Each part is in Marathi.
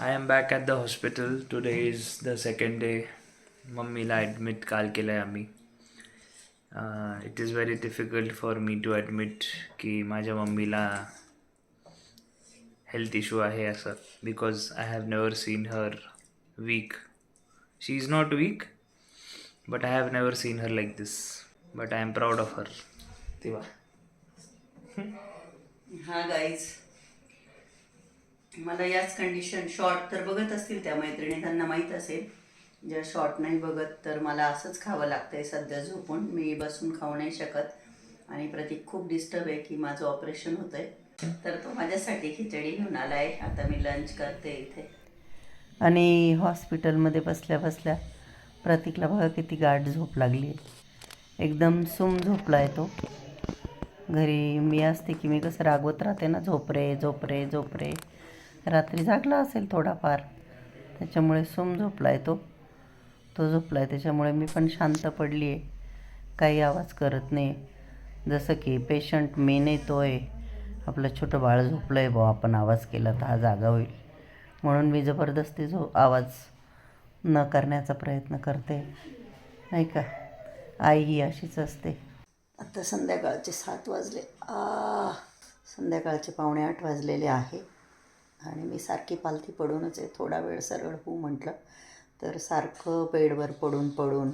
I am back at the hospital today is the second day मम्मीला ॲडमिट काल केलं आहे आम्ही it is very difficult for me to admit की माझ्या मम्मीला हेल्थ इश्यू आहे असं because I have never seen her weak she is not weak but I have never seen her like this but I am proud of her तेव्हा हा गाईज मला याच कंडिशन शॉर्ट तर बघत असतील त्या मैत्रिणी त्यांना माहीत असेल. ज्या शॉर्ट नाही बघत तर मला असंच खावं लागतंय सध्या झोपून. मी बसून खाऊ नाही शकत. आणि प्रतीक खूप डिस्टर्ब आहे की माझं ऑपरेशन होतंय. तर तो माझ्यासाठी खिचडी घेऊन आलाय. आता मी लंच करते इथे. आणि हॉस्पिटलमध्ये बसल्या बसल्या प्रतीकला बघा किती गाठ झोप लागली एकदम सुम झोपला आहे तो. घरी मी असते की मी कसं रागवत राहते ना झोपरे झोपरे झोपरे रात्री जागला असेल थोडाफार. त्याच्यामुळे सुम झोपला आहे तो. तो झोपला आहे त्याच्यामुळे मी पण शांत पडली आहे काही आवाज करत नाही. जसं की पेशंट मेन येतो आहे आपलं छोटं बाळ झोपलं आहे बुवा आपण आवाज केला तर हा जागा होईल. म्हणून मी जबरदस्ती झो आवाज न करण्याचा प्रयत्न करते. नाही का? आई ही अशीच असते. आता संध्याकाळचे सात वाजले. आ संध्याकाळचे पावणे आठ वाजलेले आहे. आणि मी सारखी पालथी पडूनच आहे. थोडा वेळ सरळ होऊ म्हटलं तर सारखं बेडवर पडून पडून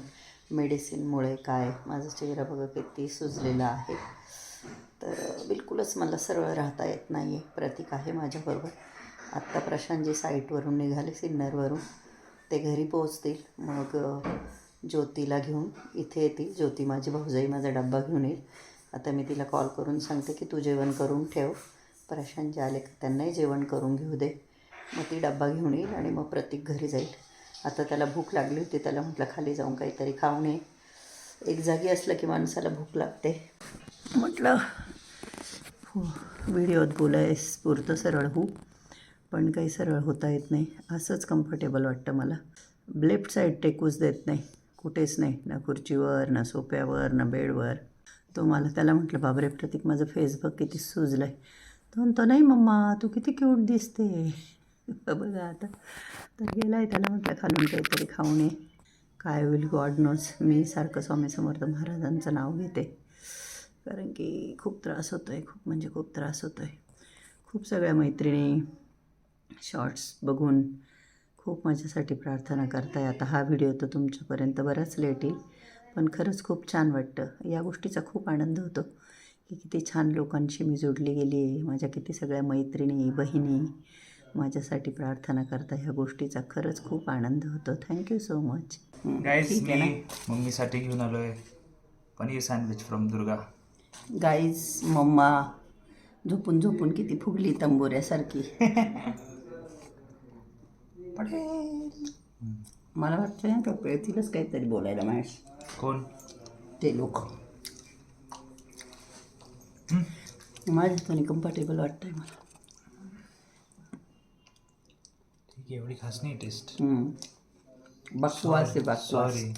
मेडिसिनमुळे काय? माझा चेहरा बघा किती सुजलेला आहे. तर बिलकुलच मला सरळ राहता येत नाही आहे प्रतीक आहे माझ्याबरोबर. आत्ता प्रशांतजी साईटवरून निघाले सिन्नरवरून. ते घरी पोहोचतील. मग ज्योतीला घेऊन इथे येतील. ज्योती माझी भाऊजाई माझा डब्बा घेऊन येईल. आता मी तिला कॉल करून सांगते की तू जेवण करून ठेव. प्रशांत जे आले का त्यांनाही जेवण करून घेऊ दे. मग ती डब्बा घेऊन येईल आणि मग प्रतीक घरी जाईल. आता त्याला भूक लागली होती त्याला म्हटलं खाली जाऊन काहीतरी खाऊ नये एक जागी असलं की माणसाला भूक लागते. म्हटलं हो व्हिडिओत बोलायस पुरतं सरळ होऊ पण काही सरळ होता येत नाही. असंच कम्फर्टेबल वाटतं मला. लेफ्ट साईड टेकूच देत नाही. कुठेच नाही. ना खुर्चीवर ना सोप्यावर ना बेडवर. तो मला त्याला म्हटलं बाबरे प्रतीक माझं फेसबुक किती सुजलं आहे म्हणतो नाही मम्मा तू किती क्यूट दिसते. बघा आता. तर गेला आहे त्याला म्हटलं खालून काहीतरी खाऊ नये काय होईल गॉड नोज मी सारखं स्वामी समर्थ महाराजांचं नाव घेते. कारण की खूप त्रास होतो आहे खूप म्हणजे खूप त्रास होतो आहे खूप सगळ्या मैत्रिणी शॉर्ट्स बघून खूप माझ्यासाठी प्रार्थना करताय. आता हा व्हिडिओ तर तुमच्यापर्यंत बराच लेट येईल. पण खरंच खूप छान वाटतं. या गोष्टीचा खूप आनंद होतो. की किती छान लोकांशी मी जोडली गेली आहे. माझ्या किती सगळ्या मैत्रिणी बहिणी माझ्यासाठी प्रार्थना करता ह्या गोष्टीचा खरंच खूप आनंद होतो. थँक्यू सो मच गाईज ठीक आहे मी मम्मीसाठी घेऊन आलोय. Paneer sandwich from Durga. Guys mamma झोपून झोपून किती फुगली तंबोऱ्यासारखी. पडेल मला वाटतं ना कळतीलच काहीतरी बोलायला माझ्या कोण? ते लोक. माझ्या हाताने कम्फर्टेबल वाटतंय मला. ठीक आहे एवढी खास नाही टेस्ट हम्म. बकवास आहे बकवास. सॉरी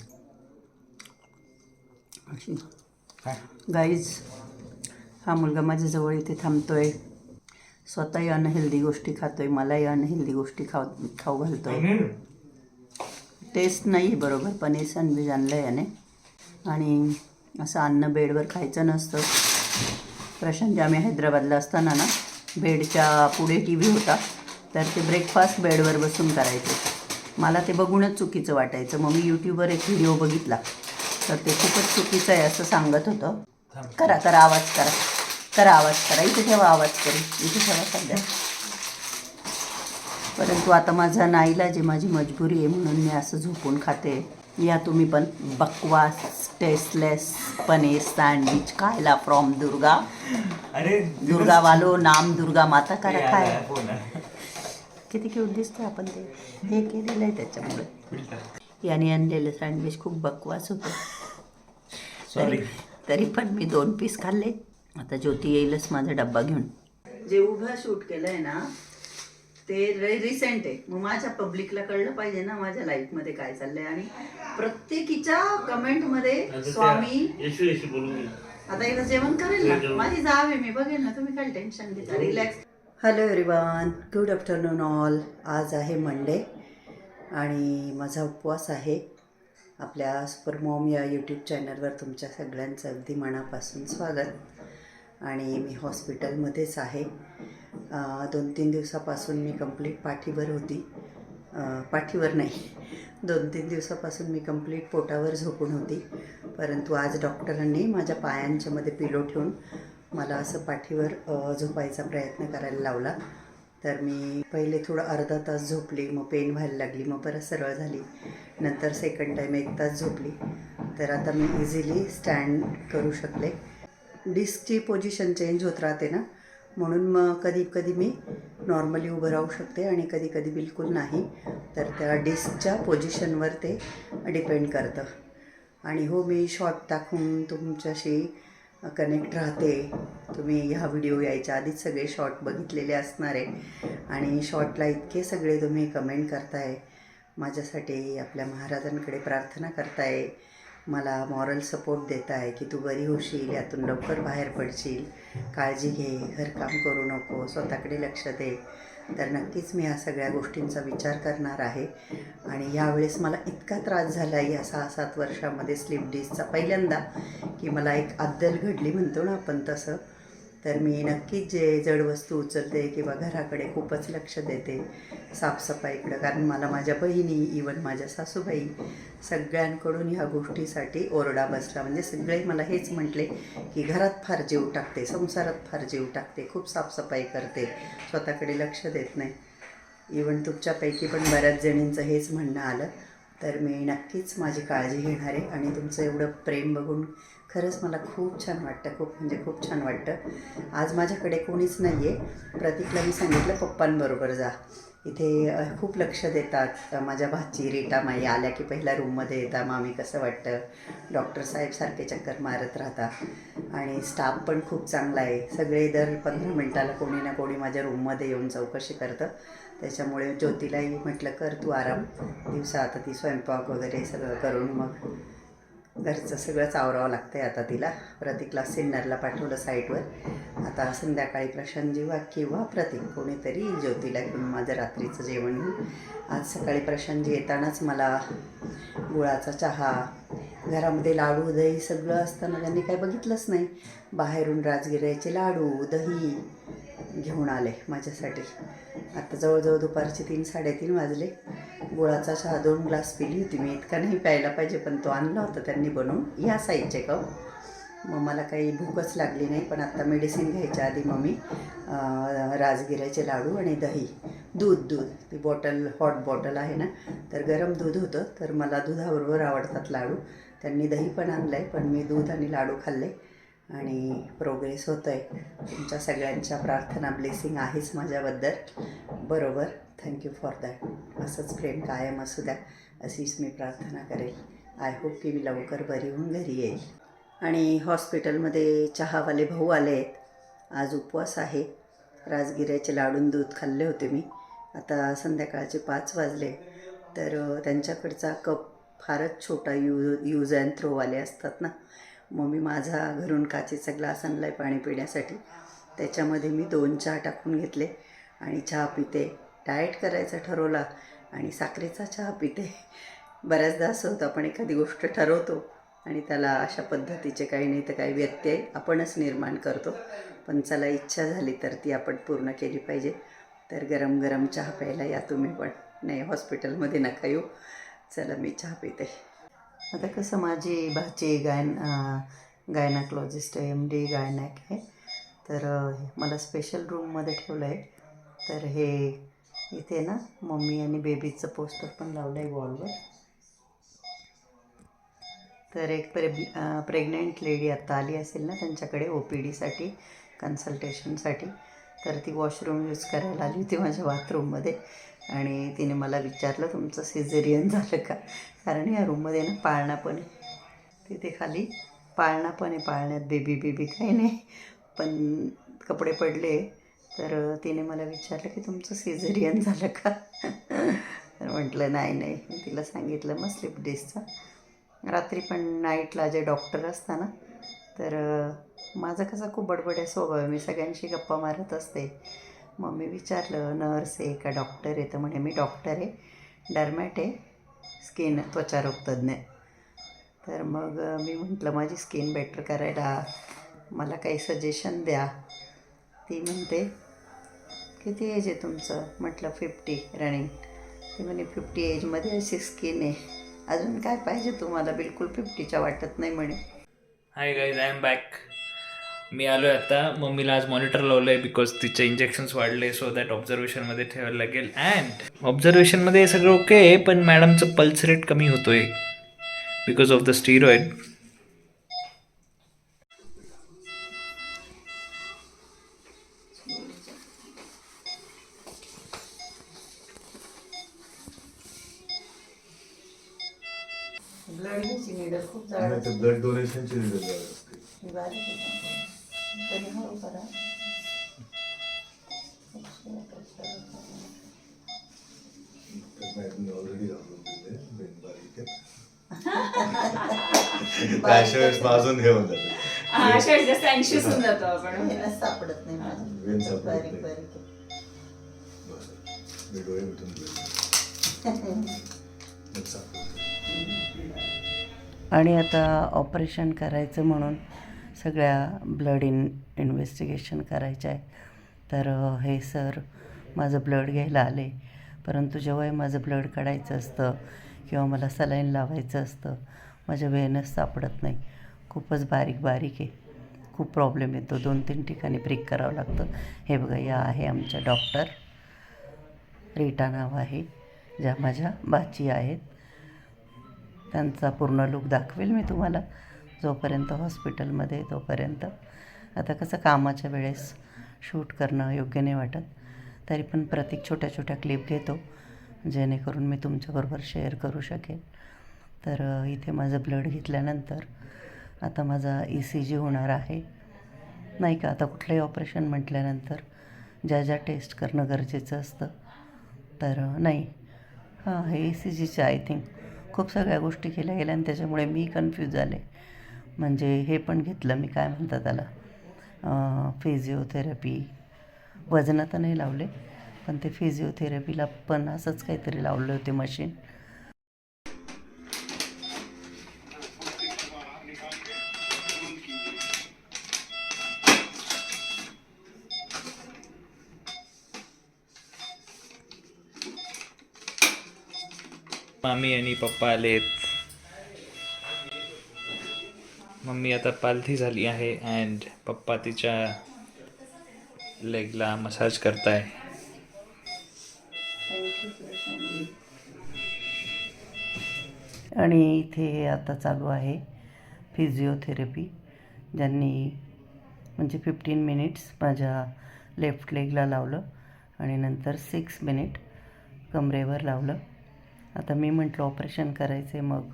अशी. काय? गाईज हा मुलगा माझ्याजवळ इथे थांबतोय. स्वतःही अनहेल्दी गोष्टी खातोय मलाही अनहेल्दी गोष्टी खाऊ खाऊ घालतोय. टेस्ट नाही आहे बरोबर पनीर सँडविच आणलं आहे याने. आणि असं अन्न बेडवर खायचं नसतं. प्रशांत आम्ही हैदराबादला असताना ना बेडच्या पुढे टी व्ही होता तर ते ब्रेकफास्ट बेडवर बसून करायचे. मला ते बघूनच चुकीचं वाटायचं. मग मी यूट्यूबवर एक व्हिडिओ बघितला. तर ते खूपच चुकीचं आहे असं सांगत होतं. करा करा आवाज करा. करा आवाज करा. इथे ठेवा आवाज करू. इथे ठेवा सध्या. परंतु आता माझा नाईला जे माझी मजबुरी आहे म्हणून मी असं झोपून खाते. या तुम्ही पण बकवास टेस्टलेस पनीर सँडविच खायला फ्रॉम दुर्गा. अरे दुर्गा वालो नाम दुर्गा माता करा हे खाय. आला फोन आहे. किती क्यूट दिसतोय आपण ते. हे केलेलं आहे त्याच्यामुळे. याने आणलेलं सँडविच खूप बकवास होतं. सॉरी तरी तरी पण मी दोन पीस खाल्ले. आता ज्योती येईलच माझा डब्बा घेऊन. जे उभं शूट केलंय ना ते रिसेंट आहे. मग माझ्या पब्लिकला कळलं पाहिजे ना माझ्या लाईफमध्ये काय चाललंय. आणि प्रत्येकीच्या कमेंटमध्ये स्वामी. आता हिला जेवण करेल ना? माझी जाव मी बघेल ना. तुम्ही काय टेन्शन घेता. Relax hello everyone good afternoon all आज आहे मंडे आणि माझा उपवास आहे आपल्या सुपर मॉम या यूट्यूब चॅनलवर तुमच्या सगळ्यांचं अगदी मनापासून स्वागत. आणि मी हॉस्पिटलमध्येच आहे. दोन तीन दिवसापासून मी कंप्लीट पाठीवर होती. पाठीवर नाही. दोन तीन दिवसापासून मी कंप्लीट पोटावर झोपून होती. परंतु आज डॉक्टरांनी माझ्या पायांच्यामध्ये पिलो ठेवून मला असं पाठीवर झोपायचा प्रयत्न करायला लावला. तर मी पहिले थोडं अर्धा तास झोपली मग पेन व्हायला लागली मग परत सरळ झाली. नंतर सेकंड टाईम एक तास झोपली. तर आता मी इझिली स्टँड करू शकले. डिस्कची पोझिशन चेंज होत राहते ना. म्हणून मग कधी कधी मी नॉर्मली उभं राहू शकते आणि कधी कधी बिलकुल नाही. तर त्या डिस्कच्या पोझिशनवर ते डिपेंड करतं. आणि हो मी शॉर्ट टाकून तुमच्याशी कनेक्ट राहते. तुम्ही ह्या व्हिडिओ यायच्या आधीच सगळे शॉर्ट बघितलेले असणार आहे. आणि शॉर्टला इतके सगळे तुम्ही कमेंट करताय. माझ्यासाठी आपल्या महाराजांकडे प्रार्थना करताय. मला मॉरल सपोर्ट देत आहे की तू बरी होशील यातून लवकर बाहेर पडशील. काळजी घे घरकाम करू नको स्वतःकडे लक्ष दे. तर नक्कीच मी ह्या सगळ्या गोष्टींचा विचार करणार आहे. आणि यावेळेस मला इतका त्रास झाला आहे या सहा सात वर्षामध्ये स्लिप डिस्कचा पहिल्यांदा की मला एक अद्दल घडली म्हणतो ना आपण तसं. तर मी नक्कीच जे जड वस्तू उचलते किंवा घराकडे खूपच लक्ष देते साफसफाईकडं कारण मला माझ्या बहिणी इवन माझ्या सासूबाई सगळ्यांकडून ह्या गोष्टीसाठी ओरडा बसला. म्हणजे सगळे मला हेच म्हटले की घरात फार जीव टाकते संसारात फार जीव टाकते खूप साफसफाई करते स्वतःकडे लक्ष देत नाही. इवन तुमच्यापैकी पण बऱ्याच जणींचं हेच म्हणणं आलं. तर मी नक्कीच माझी काळजी घेणार आहे आणि तुमचं एवढं प्रेम बघून खरंच मला खूप छान वाटतं खूप म्हणजे खूप छान वाटतं. आज माझ्याकडे कोणीच नाही आहे प्रतीकला मी सांगितलं पप्पांबरोबर जा. इथे खूप लक्ष देतात. माझ्या भाची रेटा माई आल्या की पहिल्या रूममध्ये येतात मामी कसं वाटतं? डॉक्टर साहेबसारखे चक्कर मारत राहतात. आणि स्टाफ पण खूप चांगला आहे. सगळे दर पंधरा मिनटाला कोणी ना कोणी माझ्या रूममध्ये येऊन चौकशी करतं. त्याच्यामुळे ज्योतीलाही म्हटलं कर तू आराम. दिवसा आता ती स्वयंपाक वगैरे सगळं करून मग घरचं सगळंच आवरावं लागतं आहे आता तिला. प्रतीकला सिन्नरला पाठवलं साईटवर. आता संध्याकाळी प्रशांत वा किंवा प्रतीक कोणीतरी ज्योतीला घेऊन माझं रात्रीचं जेवण घेऊन. आज सकाळी प्रशांतजी येतानाच मला गुळाचा चहा घरामध्ये लाडू दही सगळं असताना त्यांनी काही बघितलंच नाही. बाहेरून राजगिऱ्याचे लाडू दही घेऊन आले माझ्यासाठी. आता जवळजवळ दुपारचे तीन साडेतीन वाजले. गुळाचा चहा दोन ग्लास पिली होती मी. इतका नाही प्यायला पाहिजे पण तो आणला होता त्यांनी बनवून. ह्या साईजचे कप मग मला काही भूकच लागली नाही पण आत्ता मेडिसिन घ्यायच्या आधी मग मी राजगिऱ्याचे लाडू आणि दही. दूध दूध. ती बॉटल हॉट बॉटल आहे ना तर गरम दूध होतं तर मला दुधाबरोबर आवडतात लाडू. त्यांनी दही पण आणलं आहे पण मी दूध आणि लाडू खाल्ले. आणि प्रोग्रेस होतो आहे तुमच्या सगळ्यांच्या प्रार्थना ब्लेसिंग आहेच माझ्याबद्दल. बरोबर. थँक्यू फॉर दॅट असंच प्रेम कायम असू द्या. अशीच मी प्रार्थना करेल. आय होप की मी लवकर बरी होऊन घरी येईल. आणि हॉस्पिटलमध्ये चहावाले भाऊ आले आहेत. आज उपवास आहे. राजगिऱ्याचे लाडून दूध खाल्ले होते मी. आता संध्याकाळचे पाच वाजले. तर त्यांच्याकडचा कप फारच छोटा यू यूज अँड थ्रोवाले असतात ना. मग मी माझा घरून काचेचा ग्लास आणला आहे पाणी पिण्यासाठी. त्याच्यामध्ये मी दोन चहा टाकून घेतले. आणि चहा पिते. डाएट करायचा ठरवला आणि साखरेचा चहा पिते. बऱ्याचदा असं होतं आपण एखादी गोष्ट ठरवतो आणि त्याला अशा पद्धतीचे काही नाही तर काही व्यत्यय आपणच निर्माण करतो. पण चला इच्छा झाली तर ती आपण पूर्ण केली पाहिजे. तर गरम गरम चहा प्यायला या तुम्ही पण. नाही हॉस्पिटलमध्ये नका येऊ. चला मी चहा पिते. आता कसं माझी भाची गायन गायनाकॉलॉजिस्ट आहे एम डी गायनॅक आहे. तर मला स्पेशल रूममध्ये ठेवलं आहे तर हे इथे ना मम्मी आणि बेबीचं पोस्टर पण लावलं आहे वॉलवर तर एक प्रे प्रेग्नेंट लेडी आत्ता आली असेल ना त्यांच्याकडे ओ पी डीसाठी कन्सल्टेशनसाठी तर ती वॉशरूम यूज करायला आली होती माझ्या बाथरूममध्ये आणि तिने मला विचारलं तुमचं सिझेरियन झालं का? कारण या रूममध्ये ना पाळणा पण आहे. तिथे खाली पाळणा पण आहे. पाळण्यात बेबी बेबी काही नाही. पण कपडे पडले. तर तिने मला विचारलं की तुमचं सिझेरियन झालं का? तर म्हटलं नाही नाही. मी तिला सांगितलं मग स्लिप डिस्कचा. रात्री पण नाईटला जे डॉक्टर असता ना तर माझं माझा कसा खूप बडबड्या स्वभाव आहे. मी सगळ्यांशी गप्पा मारत असते. मग मी विचारलं नर्स आहे का? डॉक्टर आहे? तर म्हणे मी डॉक्टर आहे. डर्मॅट आहे. स्किन त्वचारोग तज्ज्ञ तर मग मी म्हटलं माझी स्किन बेटर करायला मला काही सजेशन द्या. ती म्हणते किती एज आहे तुमचं? म्हटलं फिफ्टी रनिंग ते म्हणे फिफ्टी एजमध्ये अशी स्किन आहे. अजून काय पाहिजे तुम्हाला? बिलकुल फिफ्टीच्या वाटत नाही म्हणे. Hi guys I am back मी आलो आहे आता. मम्मीला आज मॉनिटर लावलं आहे बिकॉज तिचे इंजेक्शन्स वाढले सो दॅट ऑब्झर्वेशनमध्ये ठेवायला लागेल. अँड ऑब्झर्वेशनमध्ये सगळं ओके आहे पण मॅडमचं पल्स रेट कमी होतो आहे because of the steroid blood डोनेशनची result असते तरी हळू करा ऑलरेडी घालून दिले बेन बारीक आहे अशा वेळेस माझून हे होऊन जाते हा, अशा वेळेस जास्त अँशियस होऊन जातो आपण मेहनत सापडत नाही वेल माझी सापडत बारीक नाही. बारीक आहे. बरं. मी डोळे मिटून. आणि आता ऑपरेशन करायचं म्हणून सगळ्या ब्लड इन इन्व्हेस्टिगेशन करायचं आहे तर हे सर माझं ब्लड घ्यायला आले. परंतु जेव्हाही माझं ब्लड काढायचं असतं किंवा मला सलाईन लावायचं असतं माझ्या वेनस सापडत नाही. खूपच बारीक बारीक आहे. खूप प्रॉब्लेम येतो. दोन तीन ठिकाणी ब्रेक करावं लागतं. हे बघा या आहे आमच्या डॉक्टर. रीटा नाव आहे ज्या माझ्या बाची आहेत. त्यांचा पूर्ण लुक दाखवेल मी तुम्हाला. जोपर्यंत हॉस्पिटलमध्ये तोपर्यंत. आता कसं कामाच्या वेळेस शूट करणं योग्य नाही वाटत. तरी पण प्रत्येक छोट्या छोट्या क्लिप घेतो. जेणेकरून मी तुमच्याबरोबर शेअर करू शकेल. तर इथे माझं ब्लड घेतल्यानंतर आता माझा ई सी जी होणार आहे. नाही का? आता कुठलंही ऑपरेशन म्हटल्यानंतर ज्या ज्या टेस्ट करणं गरजेचं असतं. तर नाही. हां हे ई सी जीचं आय थिंक खूप सगळ्या गोष्टी केल्या गेल्या आणि त्याच्यामुळे मी कन्फ्यूज झाले. म्हणजे हे पण घेतलं मी काय म्हणतात त्याला? फिजिओथेरपी वजनं तर नाही लावले पण ते फिजिओथेरपीला पण असंच काहीतरी लावले होते मशीन मामी आणि पप्पा आलेत. मम्मी आता पालथी झाली आहे अँड पप्पा तिच्या लेगला मसाज करताय. आणि इथे आता चालू आहे फिजिओथेरपी ज्यांनी म्हणजे फिफ्टीन मिनिट्स माझ्या लेफ्ट लेगला लावलं आणि नंतर सिक्स मिनिट कमरेवर लावलं. आता मी म्हटलं ऑपरेशन करायचं आहे मग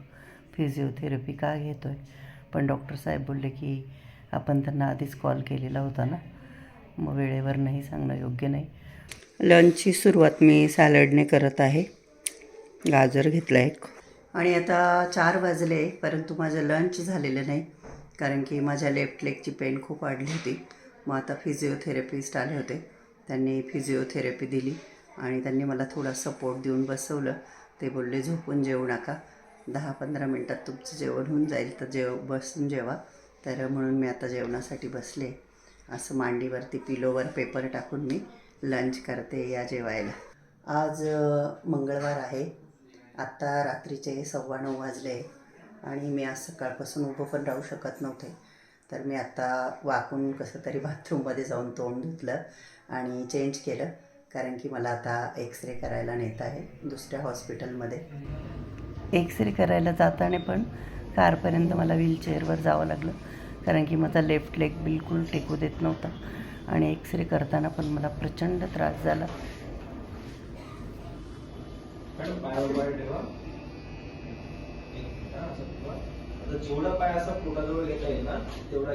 फिजिओथेरपी का घेतो आहे पण डॉक्टर साहेब बोलले की आपण त्यांना आधीच कॉल केलेला होता ना मग वेळेवर नाही सांगणं योग्य नाही. लंचची सुरुवात मी सॅलडने करत आहे. गाजर घेतला एक. आणि आता चार वाजले परंतु माझं लंच झालेलं नाही कारण की माझ्या लेफ्ट लेगची पेन खूप वाढली होती. मग आता फिजिओथेरपिस्ट आले होते. त्यांनी फिजिओथेरपी दिली आणि त्यांनी मला थोडा सपोर्ट देऊन बसवलं. ते बोलले झोपून जेवू नका. दहा पंधरा मिनटात तुमचं जेवण होऊन जाईल. तर जेव बसून जेवा. तर म्हणून मी आता जेवणासाठी बसले. असं मांडीवरती पिलोवर पेपर टाकून मी लंच करते या जेवायला. आज मंगळवार आहे. आत्ता रात्रीचे सव्वा नऊ वाजले आणि मी आज सकाळपासून उभं पण राहू शकत नव्हते. तर मी आत्ता वाकून कसं तरी बाथरूममध्ये जाऊन तोंड धुतलं आणि चेंज केलं. कारण की मला आता एक्सरे करायला नेत आहे दुसऱ्या हॉस्पिटलमध्ये. एक्सरे करायला जाताना पण कारपर्यंत मला व्हीलचेअरवर जावं लागलं. कारण की माझा लेफ्ट लेग बिलकुल टेकू देत नव्हता. आणि एक्सरे करताना पण मला प्रचंड त्रास झाला. जेवढा पाय असा पोटाजवळ घेता येईल ना तेवढा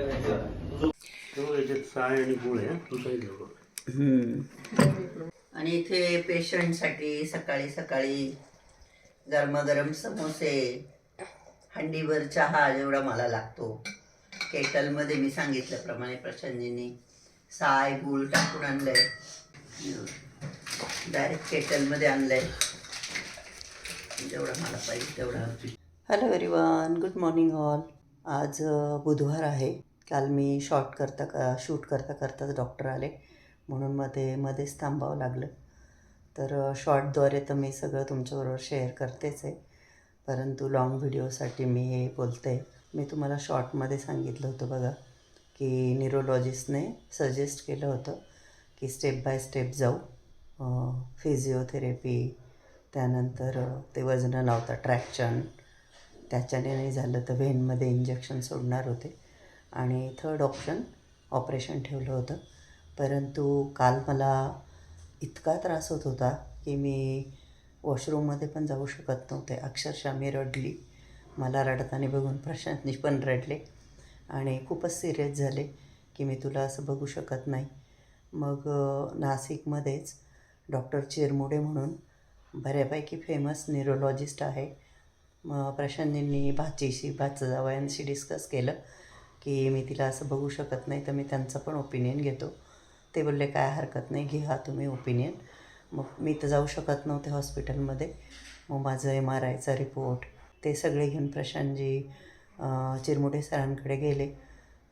आणि इथे पेशंटसाठी सकाळी सकाळी गरमागरम समोसे हंडीभर चहा जेवढा मला लागतो. केटलमध्ये मी सांगितल्याप्रमाणे प्रशांतजींनी साय गूळ टाकून आणलंय. डायरेक्ट केटलमध्ये आणलंय. जेवढं मला पाहिजे तेवढं hello everyone good morning all आज बुधवार आहे. काल मी शॉर्ट करता का शूट करता करताच डॉक्टर आले. म्हणून मध्ये मध्येच थांबावं लागलं. तर शॉर्टद्वारे तर मी सगळं तुमच्याबरोबर शेअर करतेच आहे. परंतु लाँग व्हिडिओसाठी मी हे बोलते मी तुम्हाला शॉर्टमध्ये सांगितलं होतं बघा की न्यूरोलॉजिस्टने सजेस्ट केलं होतं की स्टेप बाय स्टेप जाऊ. फिजिओथेरपी त्यानंतर ते वजनं नव्हतं ट्रॅक्शन त्याच्याने नाही झालं तर व्हेनमध्ये इंजेक्शन सोडणार होते. आणि थर्ड ऑप्शन ऑपरेशन ठेवलं होतं. परंतु काल मला इतका त्रास होत होता की मी वॉशरूममध्ये पण जाऊ शकत नव्हते. अक्षरशः मी रडली. मला रडताना बघून प्रशांतनी पण रडले आणि खूपच सिरियस झाले की मी तुला असं बघू शकत नाही. मग नाशिकमध्येच डॉक्टर चिरमुडे म्हणून बऱ्यापैकी फेमस न्यूरोलॉजिस्ट आहे. मग प्रशांतजींनी भाचीशी भाचं जावयांशी डिस्कस केलं की मी तिला असं बघू शकत नाही तर मी त्यांचं पण ओपिनियन घेतो. ते बोलले काय हरकत नाही घ्या तुम्ही ओपिनियन मग मी तर जाऊ शकत नव्हते हॉस्पिटलमध्ये मग माझं एम आर आयचा रिपोर्ट ते सगळे घेऊन प्रशांतजी चिरमुटे सरांकडे गेले.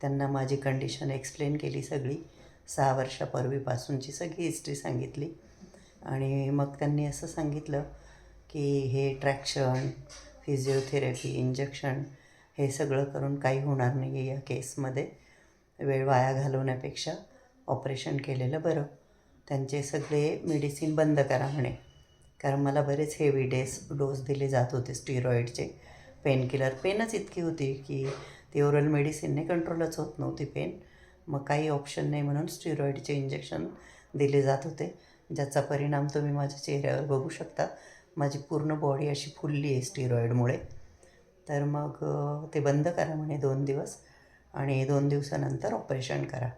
त्यांना माझी कंडिशन एक्सप्लेन केली सगळी. सहा वर्षापूर्वीपासूनची सगळी हिस्ट्री सांगितली. आणि मग त्यांनी असं सांगितलं की हे ट्रॅक्शन फिजिओथेरपी इंजेक्शन हे सगळं करून काही होणार नाही आहे या केसमध्ये वेळ वाया घालवण्यापेक्षा ऑपरेशन केलेलं बरं. त्यांचे सगळे मेडिसिन बंद करा म्हणे. कारण मला बरेच हेवी डेस डोस दिले जात होते स्टिरॉईडचे पेनकिलर पेनच इतकी होती की ती ओरल मेडिसिनने कंट्रोलच होत नव्हती पेन मग काही ऑप्शन नाही म्हणून स्टिरॉईडचे इंजेक्शन दिले जात होते. ज्याचा परिणाम तुम्ही माझ्या चेहऱ्यावर बघू शकता. माझी पूर्ण बॉडी अशी फुलली आहे स्टिरॉईडमुळे तर मग ते बंद करा म्हणे दोन दिवस. आणि दोन दिवसानंतर ऑपरेशन करा.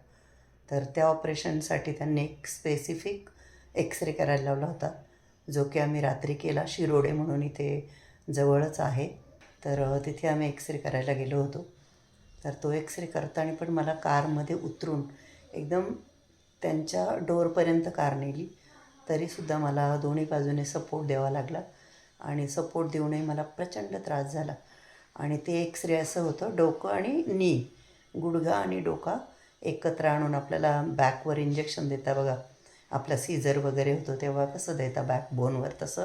तर त्या ऑपरेशनसाठी त्यांनी एक स्पेसिफिक एक्सरे करायला लावला होता जो की आम्ही रात्री केला शिरोडे म्हणून इथे जवळच आहे. तर तिथे आम्ही एक्सरे करायला गेलो होतो. तर तो एक्सरे करताना पण मला कारमध्ये उतरून एकदम त्यांच्या डोअरपर्यंत कार नेली. तरीसुद्धा मला दोन्ही बाजूने सपोर्ट द्यावा लागला आणि सपोर्ट देऊनही मला प्रचंड त्रास झाला. आणि ते एक्सरे असं होतं डोकं आणि नी गुडघा आणि डोका एकत्र आणून आपल्याला बॅकवर इंजेक्शन देता बघा. आपला सीझर वगैरे होतो तेव्हा कसं देता बॅक बोनवर तसं?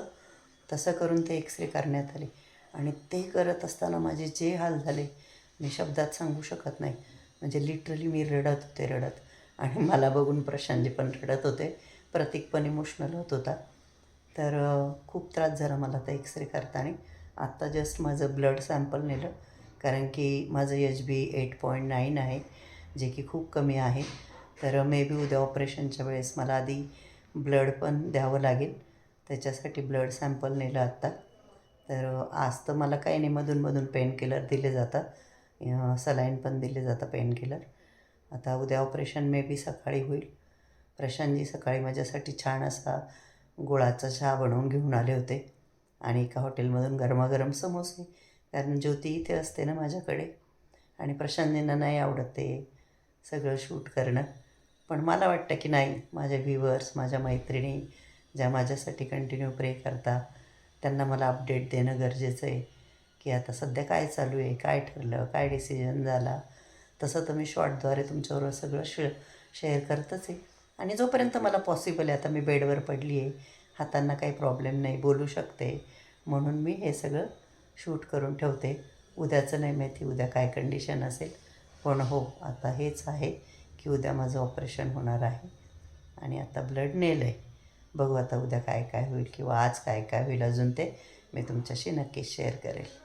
तसं करून ते एक्सरे करण्यात आले. आणि ते करत असताना माझे जे हाल झाले मी शब्दात सांगू शकत नाही. म्हणजे लिटरली मी रडत होते रडत. आणि मला बघून प्रशांतजी पण रडत होते. प्रतीक पण इमोशनल होत होता. तर खूप त्रास झाला मला तर एक्सरे करताना. आत्ता जस्ट माझं ब्लड सॅम्पल नेलं. कारण की माझं H B eight point nine आहे. जे की खूप कमी आहे. तर मे बी उद्या ऑपरेशनच्या वेळेस मला आधी ब्लड पण द्यावं लागेल. त्याच्यासाठी ब्लड सॅम्पल नेलं आत्ता तर आज तर मला काही नाही मधूनमधून पेन किलर दिले जातात. सलाईन पण दिले जातं पेन किलर आता उद्या ऑपरेशन मे बी सकाळी होईल. प्रशांतजी सकाळी माझ्यासाठी छान असा गुळाचा चहा बनवून घेऊन आले होते. आणि एका हॉटेलमधून गरमागरम समोसे. कारण ज्योती इथे असते ना माझ्याकडे. आणि प्रशांतजींना नाही आवडत ते सगळं शूट करणं. पण मला वाटतं की नाही माझ्या व्ह्युअर्स माझ्या मैत्रिणी ज्या माझ्यासाठी कंटिन्यू प्रे करता त्यांना मला अपडेट देणं गरजेचं आहे. की आता सध्या काय चालू आहे काय ठरलं काय डिसिजन झाला? तसं तर मी शॉर्टद्वारे तुमच्याबरोबर सगळं शे शेअर करतच आहे. आणि जोपर्यंत मला पॉसिबल आहे आता मी बेडवर पडली आहे हातांना काही प्रॉब्लेम नाही बोलू शकते. म्हणून मी हे सगळं शूट करून ठेवते. उद्याचं नाही माहिती उद्या काय कंडिशन असेल पण हो आता हेच आहे की उद्या माझं ऑपरेशन होणार आहे. आणि आता ब्लड नेलं आहे बघू आता उद्या काय काय होईल किंवा आज काय काय होईल अजून ते मी तुमच्याशी नक्कीच शेअर करेल.